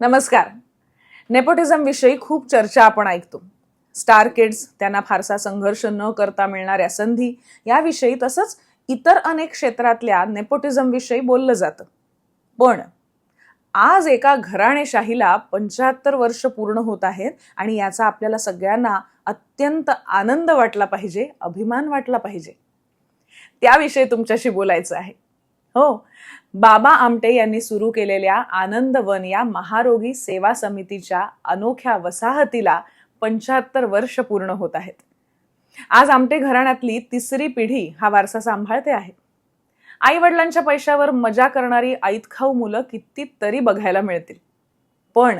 नमस्कार. नेपोटिझम विषयी खूप चर्चा आपण ऐकतो. स्टार किड्स त्यांना फारसा संघर्ष न करता मिळणाऱ्या संधी याविषयी तसंच इतर अनेक क्षेत्रातल्या नेपोटिझम विषयी बोललं जातं. पण आज एका घराणेशाहीला पंच्याहत्तर वर्ष पूर्ण होत आहेत आणि याचा आपल्याला सगळ्यांना अत्यंत आनंद वाटला पाहिजे अभिमान वाटला पाहिजे. त्याविषयी तुमच्याशी बोलायचं आहे. हो. बाबा आमटे यांनी सुरू केलेल्या आनंदवन या महारोगी सेवा समितीच्या अनोख्या वसाहतीला पंच्याहत्तर वर्ष पूर्ण होत आहेत. आज आमटे घराण्यातली तिसरी पिढी हा वारसा सांभाळते आहे. आई वडिलांच्या पैशावर मजा करणारी ऐतखाऊ मुलं कितीतरी बघायला मिळतील. पण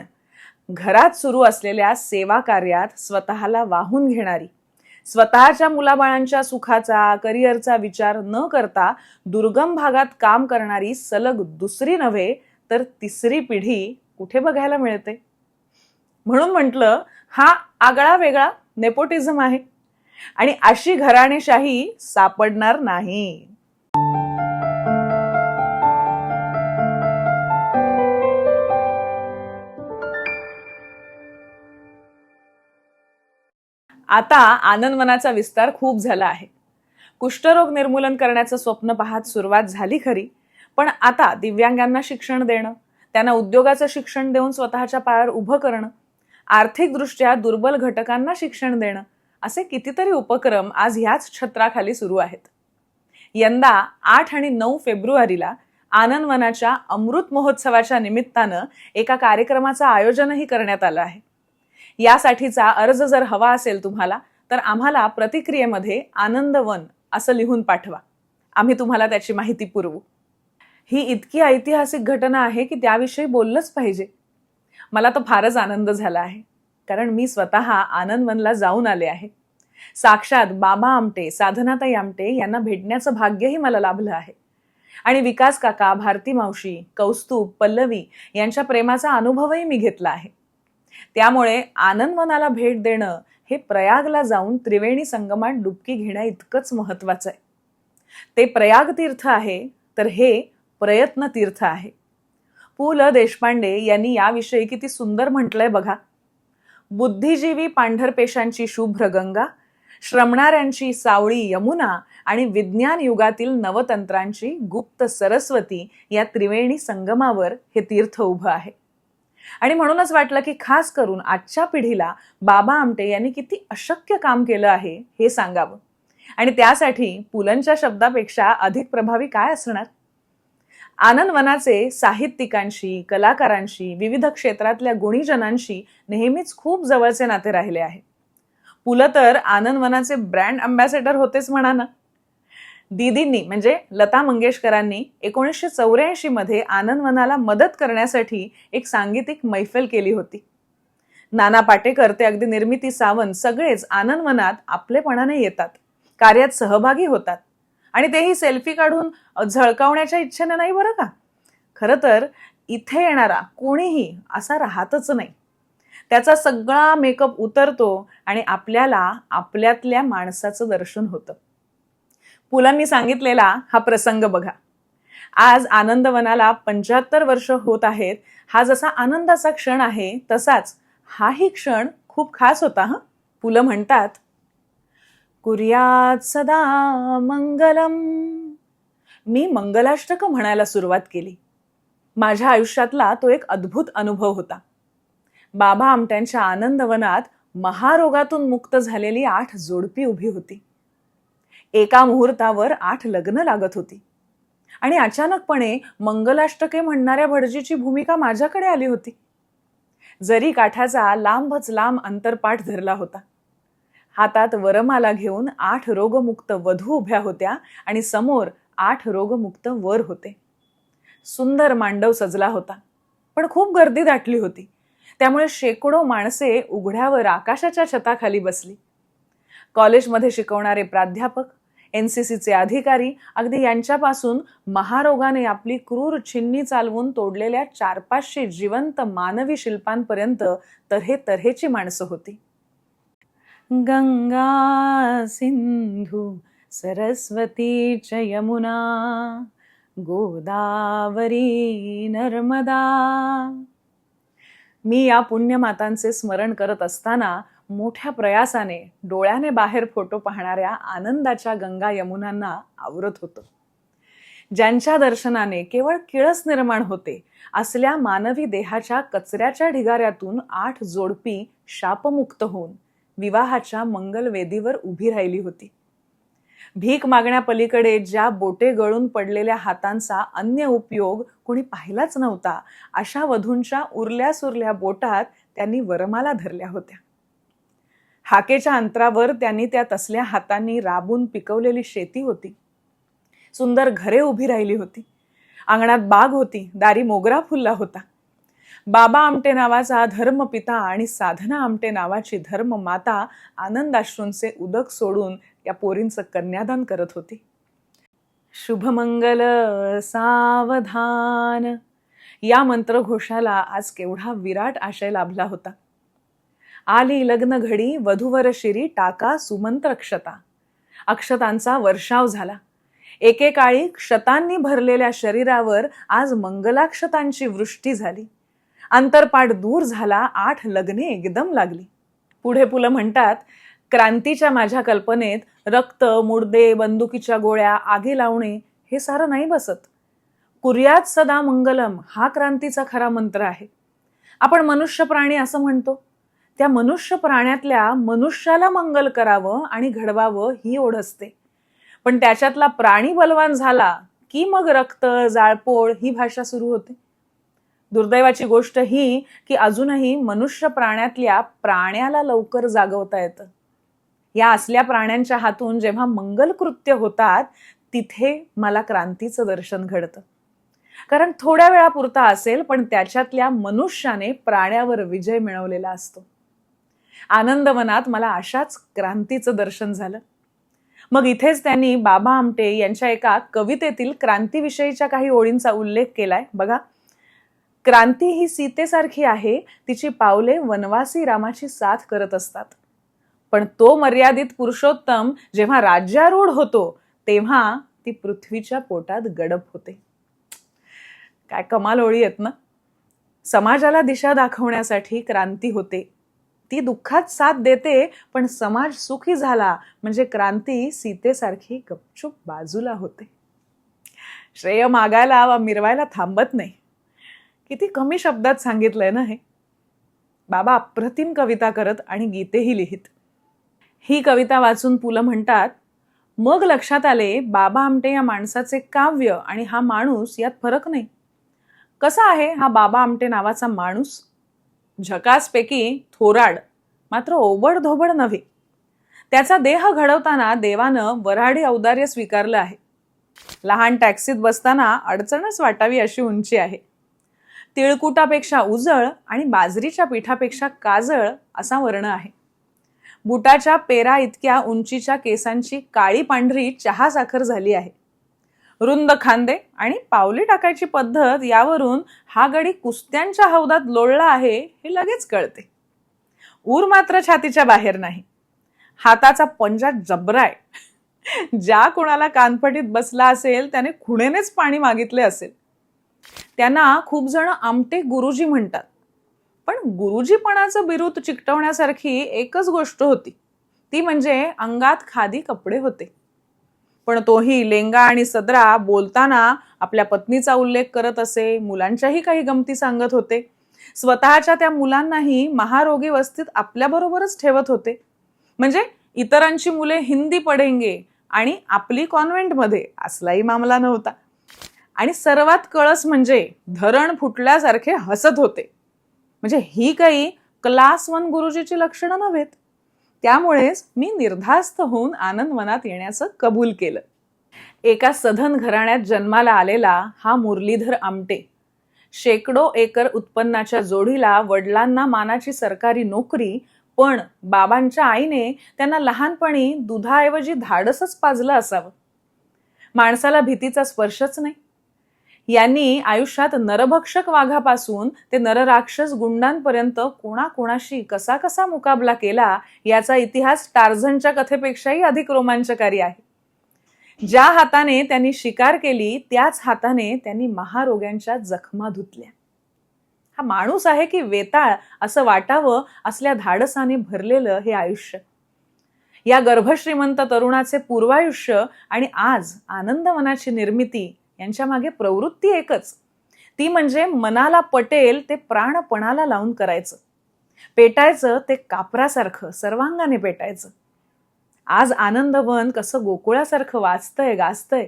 घरात सुरू असलेल्या सेवा कार्यात स्वतःला वाहून घेणारी स्वतःच्या मुलाबाळांच्या सुखाचा करिअरचा विचार न करता दुर्गम भागात काम करणारी सलग दुसरी नव्हे तर तिसरी पिढी कुठे बघायला मिळते? म्हणून म्हटलं हा आगळा वेगळा नेपोटिझम आहे. आणि अशी घराणेशाही सापडणार नाही. आता आनंदवनाचा विस्तार खूप झाला आहे. कुष्ठरोग निर्मूलन करण्याचं स्वप्न पाहत सुरुवात झाली खरी पण आता दिव्यांगांना शिक्षण देणं त्यांना उद्योगाचं शिक्षण देऊन स्वतःच्या पायावर उभं करणं आर्थिकदृष्ट्या दुर्बल घटकांना शिक्षण देणं असे कितीतरी उपक्रम आज ह्याच छत्राखाली सुरू आहेत. यंदा आठ आणि नऊ फेब्रुवारीला आनंदवनाच्या अमृत महोत्सवाच्या निमित्तानं एका कार्यक्रमाचं आयोजनही करण्यात आलं आहे. यासाठीचा अर्ज जर हवा असेल तुम्हाला तर आम्हाला प्रतिक्रियेमध्ये आनंदवन असं लिहून पाठवा. आम्ही तुम्हाला त्याची माहिती पुरवू. ही इतकी ऐतिहासिक घटना आहे की त्याविषयी बोललंच पाहिजे. मला तर फारच आनंद झाला आहे. कारण मी स्वतः आनंदवनला जाऊन आले आहे. साक्षात बाबा आमटे साधनाताई आमटे यांना भेटण्याचं भाग्यही मला लाभलं आहे. आणि विकास काका भारती मावशी कौस्तुभ पल्लवी यांच्या प्रेमाचा अनुभवही मी घेतला आहे. त्यामुळे आनंदवनाला भेट देणं हे प्रयागला जाऊन त्रिवेणी संगमात डुबकी घेण्या इतकंच महत्त्वाचं आहे. ते प्रयाग तीर्थ आहे तर हे प्रयत्न तीर्थ आहे. पु ल देशपांडे यांनी याविषयी किती सुंदर म्हटलंय बघा. बुद्धिजीवी पांढरपेशांची शुभ्र गंगा श्रमणाऱ्यांची सावळी यमुना आणि विज्ञान युगातील नवतंत्रांची गुप्त सरस्वती या त्रिवेणी संगमावर हे तीर्थ उभं आहे. आणि म्हणूनच वाटलं की खास करून आजच्या पिढीला बाबा आमटे यांनी किती अशक्य काम केलं आहे हे सांगावं. आणि त्यासाठी पुलंच्या शब्दापेक्षा अधिक प्रभावी काय असणार? आनंदवनाचे साहित्यिकांशी कलाकारांशी विविध क्षेत्रातल्या गुणीजनांशी नेहमीच खूप जवळचे नाते राहिले आहे. पुलं तर आनंदवनाचे ब्रँड अम्बॅसेडर होतेच म्हणा ना. दीदींनी म्हणजे लता मंगेशकरांनी एकोणीसशे चौऱ्याऐंशी मध्ये आनंदवनाला मदत करण्यासाठी एक सांगीतिक मैफल केली होती. नाना पाटेकर ते अगदी निर्मिती सावंत सगळेच आनंदवनात आपलेपणाने येतात कार्यात सहभागी होतात आणि तेही सेल्फी काढून झळकावण्याच्या इच्छेने नाही बरं का? खरं तर इथे येणारा कोणीही असा राहतच नाही. त्याचा सगळा मेकअप उतरतो आणि आपल्याला आपल्यातल्या माणसाचं दर्शन होतं. पुलांनी सांगितलेला हा प्रसंग बघा. आज आनंदवनाला पंच्याहत्तर वर्ष होत आहेत. हा जसा आनंदाचा क्षण आहे तसाच हाही क्षण खूप खास होता हा? पुलं म्हणतात कुर्यात सदा मंगलम. मी मंगलाष्टक म्हणायला सुरुवात केली. माझ्या आयुष्यातला तो एक अद्भुत अनुभव होता. बाबा आमट्यांच्या आनंदवनात महारोगातून मुक्त झालेली आठ जोडपी उभी होती. एका मुहूर्तावर आठ लग्न लागत होती. आणि अचानकपणे मंगलाष्टके म्हणणाऱ्या भटजीची भूमिका माझ्याकडे आली होती. जरी काठाचा लांबच लांब अंतरपाठ धरला होता. हातात वरमाला घेऊन आठ रोगमुक्त वधू उभ्या होत्या आणि समोर आठ रोगमुक्त वर होते. सुंदर मांडव सजला होता पण खूप गर्दी दाटली होती. त्यामुळे शेकडो माणसे उघड्यावर आकाशाच्या छताखाली बसली. कॉलेजमध्ये शिकवणारे प्राध्यापक एन सी सीचे अधिकारी अगदी यांच्यापासून महारोगाने आपली क्रूर छिन्नी चालवून तोडलेल्या चार पाचशे जिवंत मानवी शिल्पांपर्यंत तऱ्हे तऱ्हेची माणसं होती. गंगा सिंधू सरस्वती च यमुना गोदावरी नर्मदा. मी या पुण्यमातांचे स्मरण करत असताना मोठ्या प्रयासाने डोळ्याने बाहेर फोटो पाहणाऱ्या आनंदाच्या गंगा यमुनांना आवरत होतं. ज्यांच्या दर्शनाने केवळ किळस निर्माण होते असल्या मानवी देहाच्या कचऱ्याच्या ढिगाऱ्यातून आठ जोडपी शापमुक्त होऊन विवाहाच्या मंगलवेदीवर उभी राहिली होती. भीक मागण्यापलीकडे ज्या बोटे गळून पडलेल्या हातांचा अन्य उपयोग कोणी पाहिलाच नव्हता अशा वधूंच्या उरल्या सुरल्या बोटात त्यांनी वरमाला धरल्या होत्या. हाकेच्या अंतरावर त्यांनी त्या तसल्या हातांनी राबून पिकवलेली शेती होती. सुंदर घरे उभी राहिली होती. अंगणात बाग होती. दारी मोगरा फुलला होता. बाबा आमटे नावाचा धर्मपिता आणि साधना आमटे नावाची धर्म माता आनंदाश्रूंचे उदक सोडून या पोरींचं कन्यादान करत होती. शुभमंगल सावधान. या मंत्रघोषाला आज केवढा विराट आशय लाभला होता. आली लग्न घडी वधूवर शिरी टाका सुमंत्र क्षता अक्षतांचा वर्षाव झाला. एकेकाळी क्षतांनी भरलेल्या शरीरावर आज मंगलाक्षतांची वृष्टी झाली. अंतरपाठ दूर झाला आठ लग्ने एकदम लागली. पुढे पुलं म्हणतात क्रांतीच्या माझ्या कल्पनेत रक्त मुडदे बंदुकीच्या गोळ्या आगी लावणे हे सारं नाही बसत. कुर्यात सदा मंगलम हा क्रांतीचा खरा मंत्र आहे. आपण मनुष्य प्राणी असं म्हणतो. त्या मनुष्य प्राण्यातल्या मनुष्याला मंगल करावं आणि घडवावं ही ओढ असते. पण त्याच्यातला प्राणी बलवान झाला की मग रक्त जाळपोळ ही भाषा सुरू होते. दुर्दैवाची गोष्ट ही की अजूनही मनुष्य प्राण्यातल्या प्राण्याला लवकर जागवता येतं. या असल्या प्राण्यांच्या हातून जेव्हा मंगल कृत्य होतात तिथे मला क्रांतीचं दर्शन घडतं. कारण थोड्या वेळापुरता असेल पण त्याच्यातल्या मनुष्याने प्राण्यावर विजय मिळवलेला असतो. आनंदवनात मला अशाच क्रांतीचं दर्शन झालं. मग इथेच त्यांनी बाबा आमटे यांच्या एका कवितेतील क्रांतीविषयीच्या काही ओळींचा उल्लेख केलाय. बघा क्रांती ही सीतेसारखी आहे तिची पावले वनवासी रामाची साथ करत असतात. पण तो मर्यादित पुरुषोत्तम जेव्हा राज्यारूढ होतो तेव्हा ती पृथ्वीच्या पोटात गडप होते. काय कमाल ओळी आहेत ना? समाजाला दिशा दाखवण्यासाठी क्रांती होते. ती दुःखात साथ देते पण समाज सुखी झाला. म्हणजे क्रांती सीतेसारखी गपचूप बाजूला होते. श्रेय मागायला वा मिरवायला थांबत नाही. किती कमी शब्दात सांगितलंय ना हे. बाबा अप्रतिम कविता करत आणि गीतेही लिहित. ही कविता वाचून पुलं म्हणतात मग लक्षात आले बाबा आमटे या माणसाचे काव्य आणि हा माणूस यात फरक नाही. कसा आहे हा बाबा आमटे नावाचा माणूस? झकासपैकी थोराड मात्र ओबड धोबड नव्हे. त्याचा देह घडवताना देवानं वराडी औदार्य स्वीकारलं आहे. लहान टॅक्सीत बसताना अडचणच वाटावी अशी उंची आहे. तिळकुटापेक्षा उजळ आणि बाजरीच्या पिठापेक्षा काजळ असा वर्ण आहे. बुटाच्या पेरा इतक्या उंचीच्या केसांची काळी पांढरी चहा साखर झाली आहे. रुंद खांदे आणि पावली टाकायची पद्धत यावरून हा गडी कुस्त्यांच्या हौदात लोळला आहे हे लगेच कळते. ऊर मात्र छातीच्या बाहेर नाही. हाताचा पंजा जबराय ज्या कोणाला कानफटीत बसला असेल त्याने खुणेनेच पाणी मागितले असेल. त्यांना खूप जण आमटे गुरुजी म्हणतात. पण गुरुजीपणाचं बिरुद चिकटवण्यासारखी एकच गोष्ट होती. ती म्हणजे अंगात खादी कपडे होते. पण तोही लेंगा आणि सदरा बोलताना आपल्या पत्नीचा उल्लेख करत असे मुलांच्याही काही गमती सांगत होते. स्वतःच्या त्या मुलांनाही महारोगी वस्तीत आपल्याबरोबरच ठेवत होते. म्हणजे इतरांची मुले हिंदी पडेंगे आणि आपली कॉन्व्हेंटमध्ये असलाही मामला नव्हता. आणि सर्वात कळस म्हणजे धरण फुटल्यासारखे हसत होते. म्हणजे ही काही क्लास वन गुरुजीची लक्षणं नव्हेत. त्यामुळेच मी निर्धास्त होऊन आनंदवनात येण्याचं कबूल केलं. एका सधन घराण्यात जन्माला आलेला हा मुरलीधर आमटे. शेकडो एकर उत्पन्नाच्या जोडीला वडिलांना मानाची सरकारी नोकरी पण बाबांच्या आईने त्यांना लहानपणी दुधाऐवजी धाडसच पाजलं असावं. माणसाला भीतीचा स्पर्शच नाही. यांनी आयुष्यात नरभक्षक वाघापासून ते नरराक्षस गुंडांपर्यंत कोणाकोणाशी कसा कसा मुकाबला केला याचा इतिहास टार्झनच्या कथेपेक्षाही अधिक रोमांचकारी आहे. ज्या हाताने त्यांनी शिकार केली त्याच हाताने त्यांनी महारोग्यांच्या जखमा धुतल्या. हा माणूस आहे की वेताळ असं वाटावं असल्या धाडसाने भरलेलं हे आयुष्य. या गर्भश्रीमंत तरुणाचे पूर्वायुष्य आणि आज आनंदवनाची निर्मिती यांच्या मागे प्रवृत्ती एकच. ती म्हणजे मनाला पटेल ते प्राणपणाला लावून करायचं. पेटायचं ते कापरासारखं सर्वांगाने पेटायचं. आज आनंदवन कसं गोकुळासारखं वाचतंय गाजतंय.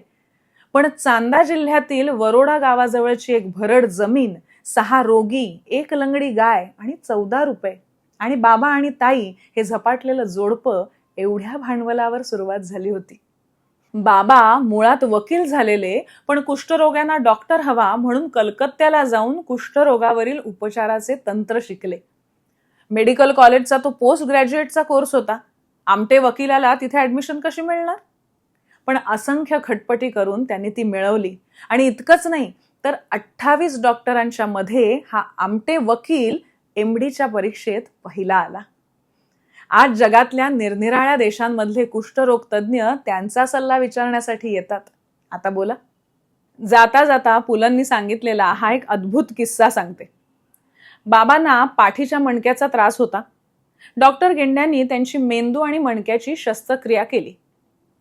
पण चांदा जिल्ह्यातील वरोडा गावाजवळची एक भरड जमीन सहा रोगी एक लंगडी गाय आणि चौदा रुपये आणि बाबा आणि ताई हे झपाटलेलं जोडपं एवढ्या भांडवलावर सुरुवात झाली होती. बाबा मुळात वकील झालेले पण कुष्ठरोग्यांना डॉक्टर हवा म्हणून कलकत्त्याला जाऊन कुष्ठरोगावरील उपचाराचे तंत्र शिकले. मेडिकल कॉलेजचा तो पोस्ट ग्रॅज्युएटचा कोर्स होता. आमटे वकिलाला तिथे ॲडमिशन कशी मिळणार? पण असंख्य खटपटी करून त्यांनी ती मिळवली. आणि इतकंच नाही तर अठ्ठावीस डॉक्टरांच्या मध्ये हा आमटे वकील एम डीच्या परीक्षेत पहिला आला. आज जगातल्या निरनिराळ्या देशांमधले कुष्ठरोग तज्ज्ञ त्यांचा सल्ला विचारण्यासाठी येतात. आता बोला. जाता जाता पुलंनी सांगितलेला हा एक अद्भुत किस्सा सांगते. बाबांना पाठीच्या मणक्याचा त्रास होता. डॉक्टर गेंड्यांनी त्यांची मेंदू आणि मणक्याची शस्त्रक्रिया केली.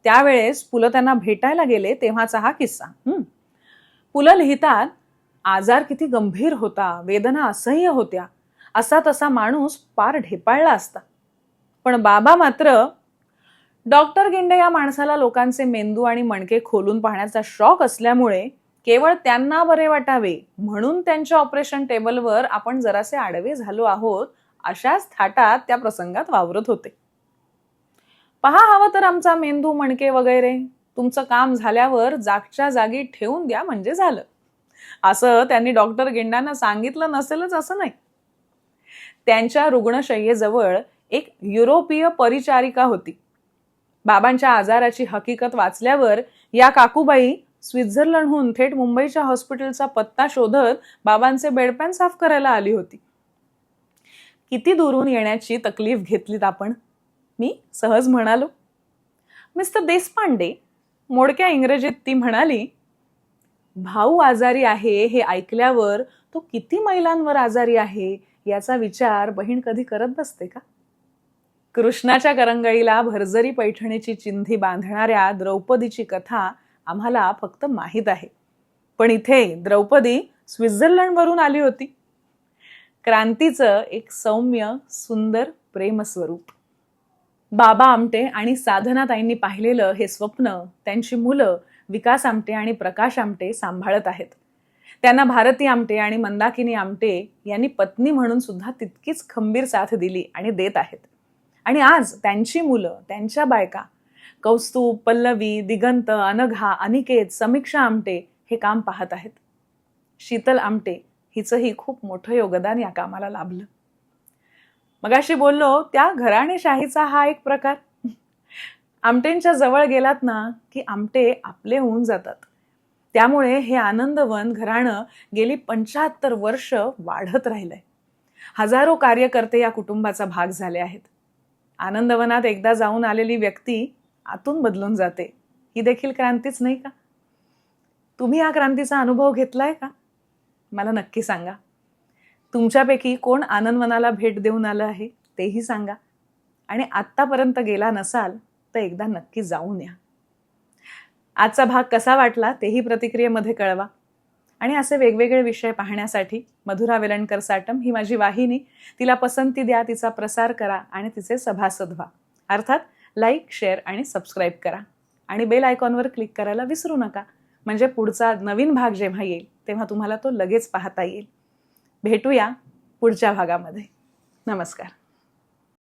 त्यावेळेस पुलं त्यांना भेटायला गेले तेव्हाचा हा किस्सा. पुलं लिहितात आजार किती गंभीर होता वेदना असह्य होत्या. असा तसा माणूस पार ढेपाळला असता. पण बाबा मात्र डॉक्टर गेंडे या माणसाला लोकांचे मेंदू आणि मणके खोलून पाहण्याचा शॉक असल्यामुळे केवळ त्यांना बरे वाटावे म्हणून त्यांच्या ऑपरेशन टेबलवर आपण जरासे आडवे झालो आहोत अशाच थाटात त्या प्रसंगात वावरत होते. पहा हवं तर आमचा मेंदू मणके वगैरे. तुमचं काम झाल्यावर जागच्या जागी ठेवून द्या म्हणजे झालं. असं त्यांनी डॉक्टर गेंडांना सांगितलं नसेलच असं नाही. त्यांच्या रुग्णशय्येजवळ एक युरोपीय परिचारिका होती. बाबांच्या आजाराची हकीकत वाचल्यावर या काकूबाई स्वित्झर्लंडहून थेट मुंबईच्या हॉस्पिटलचा पत्ता शोधत बाबांचे बेडपॅन साफ करायला आली होती. किती दुरून येण्याची तकलीफ घेतलीत आपण? मी सहज म्हणालो. मिस्टर देशपांडे मोडक्या इंग्रजीत ती म्हणाली भाऊ आजारी आहे हे ऐकल्यावर तो किती मैलांवर आजारी आहे याचा विचार बहीण कधी करत बसते का? कृष्णाच्या करंगळीला भरजरी पैठणीची चिंधी बांधणाऱ्या द्रौपदीची कथा आम्हाला फक्त माहीत आहे. पण इथे द्रौपदी स्वित्झर्लंडवरून आली होती. क्रांतीचं एक सौम्य सुंदर प्रेमस्वरूप. बाबा आमटे आणि साधनाताईंनी पाहिलेलं हे स्वप्न त्यांची मुलं विकास आमटे आणि प्रकाश आमटे सांभाळत आहेत. त्यांना भारती आमटे आणि मंदाकिनी आमटे यांनी पत्नी म्हणून सुद्धा तितकीच खंबीर साथ दिली आणि देत आहेत. आणि आज त्यांची मुलं त्यांच्या बायका कौस्तुभ पल्लवी दिगंत अनघा अनिकेत समीक्षा आमटे हे काम पाहत आहेत. शीतल आमटे हिचंही खूप मोठं योगदान या कामाला लाभलं. मगाशी बोललो त्या घराणेशाहीचा हा एक प्रकार. आमटेंच्या जवळ गेलात ना की आमटे आपले होऊन जातात. त्यामुळे हे आनंदवन घराणं गेली पंच्याहत्तर वर्ष वाढत राहिलंय. हजारो कार्यकर्ते या कुटुंबाचा भाग झाले आहेत. आनंदवनात एकदा जाऊन आलेली व्यक्ती आतून बदलून जाते. ही देखील क्रांतीच नाही का? तुम्ही या क्रांतीचा अनुभव घेतलाय का? मला नक्की सांगा. तुमच्यापैकी कोण आनंदवनाला भेट देऊन आलं आहे तेही सांगा. आणि आत्तापर्यंत गेला नसाल तर एकदा नक्की जाऊन या. आजचा भाग कसा वाटला तेही प्रतिक्रियेमध्ये कळवा. आणि असे वेगवेगळे विषय पाहण्यासाठी मधुरा वेलणकर साटम ही माझी वाहिनी. तिला पसंती द्या तिचा प्रसार करा आणि तिचे सभासद व्हा अर्थात लाईक शेअर आणि सबस्क्राईब करा. आणि बेल आयकॉनवर क्लिक करायला विसरू नका. म्हणजे पुढचा नवीन भाग जेव्हा येईल तेव्हा तुम्हाला तो लगेच पाहता येईल. भेटूया पुढच्या भागामध्ये. नमस्कार.